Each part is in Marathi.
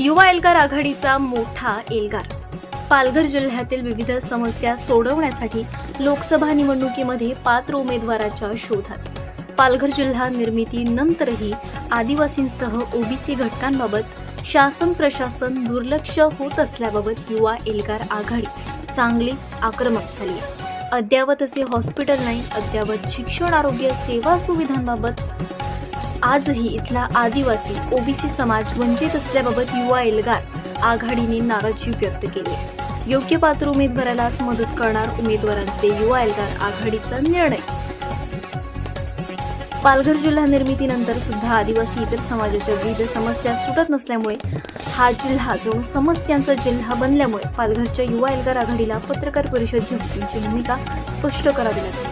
युवा एल्गार आघाडीचा मोठा एल्गार. पालघर जिल्ह्यातील विविध समस्या सोडवण्यासाठी लोकसभा निवडणुकीमध्ये पात्र उमेदवाराच्या शोधात. पालघर जिल्हा निर्मितीनंतरही आदिवासींसह ओबीसी घटकांबाबत शासन प्रशासन दुर्लक्ष होत असल्याबाबत युवा एल्गार आघाडी चांगलीच आक्रमक झाली आहे. अद्यावत असे हॉस्पिटल नाही अद्यावत शिक्षण आरोग्य सेवा सुविधांबाबत आजही इथला आदिवासी ओबीसी समाज वंचित असल्याबाबत युवा एल्गार आघाडीने नाराजी व्यक्त केली. योग्य पात्र उमेदवारालाच मदत करणार उमेदवारांचे युवा एल्गार आघाडीचा निर्णय. पालघर जिल्हा निर्मितीनंतर सुद्धा आदिवासी इतर समाजाच्या विविध समस्या सुटत नसल्यामुळे हा जिल्हा जणू समस्यांचा जिल्हा बनल्यामुळे पालघरच्या युवा एल्गार आघाडीला पत्रकार परिषद घेऊन त्यांची भूमिका स्पष्ट करावी लागली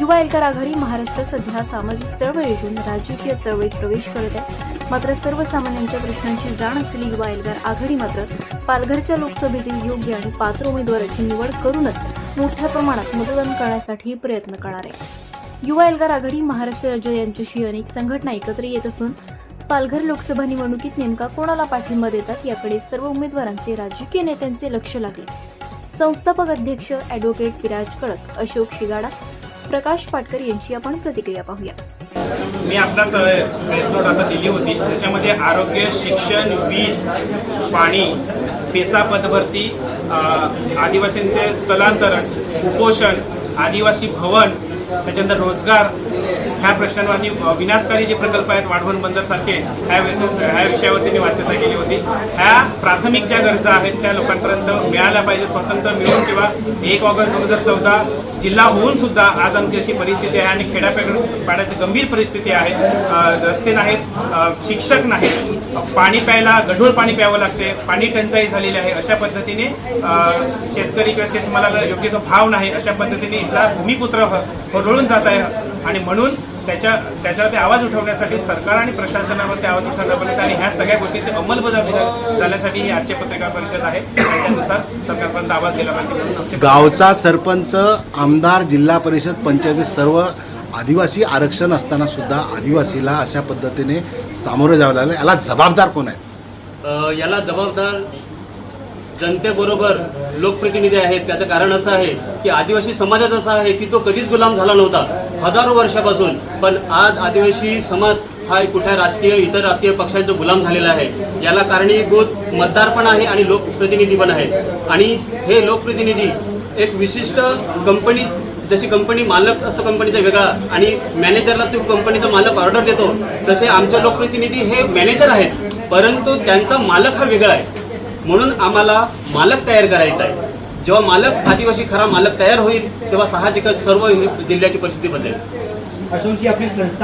युवा एल्गार आघाडी महाराष्ट्र सध्या सामाजिक चळवळीतून राजकीय चळवळीत प्रवेश करत आहे. मात्र सर्वसामान्यांच्या प्रश्नांची जाण असलेली युवा एल्गार आघाडी मात्र पालघरच्या लोकसभेतील योग्य आणि पात्र उमेदवाराची निवड करूनच मोठ्या प्रमाणात मतदान करण्यासाठी प्रयत्न करणार आहे. युवा एल्गार आघाडी महाराष्ट्र राज्य यांच्याशी अनेक संघटना एकत्र येत असून पालघर लोकसभा निवडणुकीत नेमका कोणाला पाठिंबा देतात याकडे सर्व उमेदवारांचे राजकीय नेत्यांचे लक्ष लागले. संस्थापक अध्यक्ष अॅडव्होकेट विराज कडक अशोक शिगाडा प्रकाश पाटकर यांची आपण प्रतिक्रिया पाहूया. मी आपला प्रेस नोट आता दिली होती. त्याच्यामध्ये आरोग्य शिक्षण वीज पाणी पेसा पदभरती आदिवासींचे स्थलांतरण कुपोषण आदिवासी भवन त्याच्यानंतर रोजगार ह्या प्रश्नांवर आणि विनाशकारी जे प्रकल्प आहेत वाढवण बंदरसारखे ह्या ह्या विषयावरती मी वाचना केली होती. ह्या प्राथमिक ज्या गरजा आहेत त्या लोकांपर्यंत मिळाल्या पाहिजे स्वतंत्र मिळून किंवा एक ऑगस्ट दोन हजार चौदा जिल्हा होऊन सुद्धा आज आमची अशी परिस्थिती आहे आणि खेड्यापाड्या पाण्याची गंभीर परिस्थिती आहे. रस्ते नाहीत शिक्षक नाहीत. पाणी प्यायला गढूळ पाणी प्यावं लागते. पाणी टंचाई झालेली आहे. अशा पद्धतीने शेतकरी किंवा शेतमालाला योग्य तो भाव नाही. अशा पद्धतीने इथला भूमिपुत्र हरळून होरळून जात आहे. आणि म्हणून त्याच्या त्याच्यावरती आवाज उठवण्यासाठी सरकार आणि प्रशासनावरती आवाज उठवला पाहिजे आणि ह्या सगळ्या गोष्टीची अंमलबजावणी झाल्यासाठी ही आजची पत्रकार परिषद आहे. त्याच्यानुसार सरकारपर्यंत आवाज गेला पाहिजे. गावचा सरपंच आमदार जिल्हा परिषद पंचायती सर्व आदिवासी आरक्षण असताना सुद्धा आदिवासीला अशा पद्धतीने सामोरं जावं लागलं. याला जबाबदार कोण आहे याला जबाबदार जनतेबरोबर लोकप्रतिनिधी आहेत. त्याचं कारण असं आहे की आदिवासी समाजात असा आहे की तो कधीच गुलाम झाला नव्हता. हजारो वर्षापासून. पण आज आदिवासी समाज हा कुठल्या राजकीय इतर राजकीय पक्षांचा गुलाम झालेला आहे. याला कारणीभूत मतदार पण आहे आणि लोकप्रतिनिधी पण आहे आणि हे लोकप्रतिनिधी एक विशिष्ट कंपनी जशी कंपनी मालक असतो कंपनीचा वेगळा आणि मॅनेजरला तो कंपनीचा मालक ऑर्डर देतो तसे आमचे लोकप्रतिनिधी हे मॅनेजर आहेत. परंतु त्यांचा मालक हा वेगळा आहे. म्हणून आम्हाला मालक तयार करायचा आहे. जेव्हा मालक आदिवासी खरा मालक तयार होईल तेव्हा साहजिकच सर्व जिल्ह्याची परिस्थिती बदलेल. अशोकजी आपली संस्था